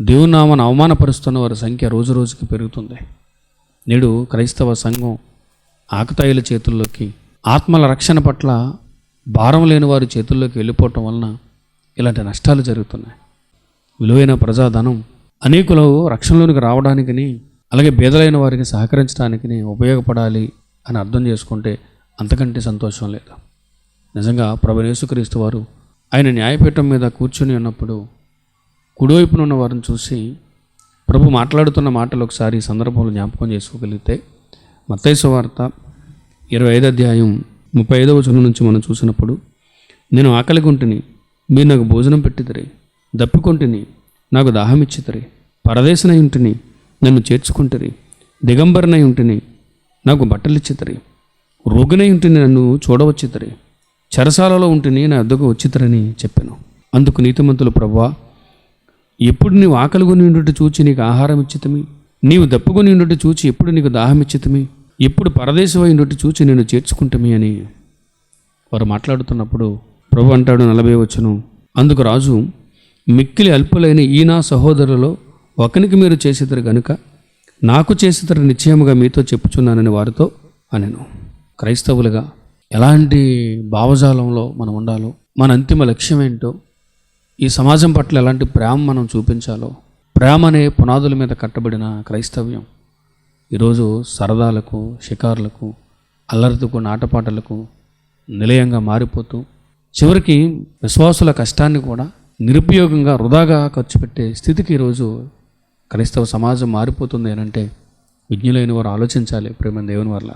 దేవుని నామను అవమానపరుస్తున్న వారి సంఖ్య రోజు రోజుకి పెరుగుతుంది. నేడు క్రైస్తవ సంఘం ఆకతాయిల చేతుల్లోకి ఆత్మల రక్షణ పట్ల భారం లేని వారి చేతుల్లోకి వెళ్ళిపోవటం వలన ఇలాంటి నష్టాలు జరుగుతున్నాయి. విలువైన ప్రజాధనం అనేకులు రక్షణలోనికి రావడానికిని అలాగే బేదలైన వారికి సహకరించడానికి ఉపయోగపడాలి అని అర్థం చేసుకుంటే అంతకంటే సంతోషం లేదు. నిజంగా ప్రభు యేసుక్రీస్తు వారు ఆయన న్యాయపీఠం మీద కూర్చుని ఉన్నప్పుడు కుడివైపున ఉన్న వారిని చూసి ప్రభు మాట్లాడుతున్న మాటలు ఒకసారి ఈ సందర్భంలో జ్ఞాపకం చేసుకోగలిగితే మత్తైస వార్త ఇరవై ఐదు అధ్యాయం ముప్పై ఐదవ వచనం నుంచి మనం చూసినప్పుడు నేను ఆకలి కొంటిని మీరు నాకు భోజనం పెట్టిదరి. దప్పికొంటిని నాకు దాహం ఇచ్చితరి పరదేశనై ఉంటిని నన్ను చేర్చుకుంటరి. దిగంబరనై ఉంటిని నాకు బట్టలు ఇచ్చితరి రోగినై ఉంటిని నన్ను చూడవచ్చితరి చెరసాలలో ఉంటిని నా వద్దకు వచ్చితరని చెప్పాను. అందుకు నీతిమంతులు ప్రవ్వా ఎప్పుడు నీవు ఆకలిగొని ఉండుట చూచి నీకు ఆహారం ఇచ్చితమి? నీవు దప్పుకొని ఉండుట చూచి ఎప్పుడు నీకు దాహం ఇచ్చితమి? ఎప్పుడు పరదేశమై చూచి నేను చేర్చుకుంటమి అని వారు మాట్లాడుతున్నప్పుడు ప్రభు అంటాడు నలభై వచ్చును అందుకు రాజు మిక్కిలి అల్పులైన ఈ నా సహోదరులలో ఒకనికి మీరు చేసేదారు గనుక నాకు చేసేదరు నిశ్చయముగా మీతో చెప్పుచున్నానని వారితో అనెను. క్రైస్తవులుగా ఎలాంటి భావజాలంలో మనం ఉండాలో మన అంతిమ లక్ష్యం ఏంటో ఈ సమాజం పట్ల ఎలాంటి ప్రేమ మనం చూపించాలో ప్రేమ అనే పునాదుల మీద కట్టబడిన క్రైస్తవ్యం. ఈరోజు సరదాలకు షికారులకు అల్లరితకు నాటపాటలకు నిలయంగా మారిపోతూ చివరికి విశ్వాసుల కష్టాన్ని కూడా నిరుపయోగంగా వృధాగా ఖర్చు పెట్టే స్థితికి ఈరోజు క్రైస్తవ సమాజం మారిపోతుంది అని అంటే విజ్ఞులైన వారు ఆలోచించాలి ప్రేమ దేవుని వల్ల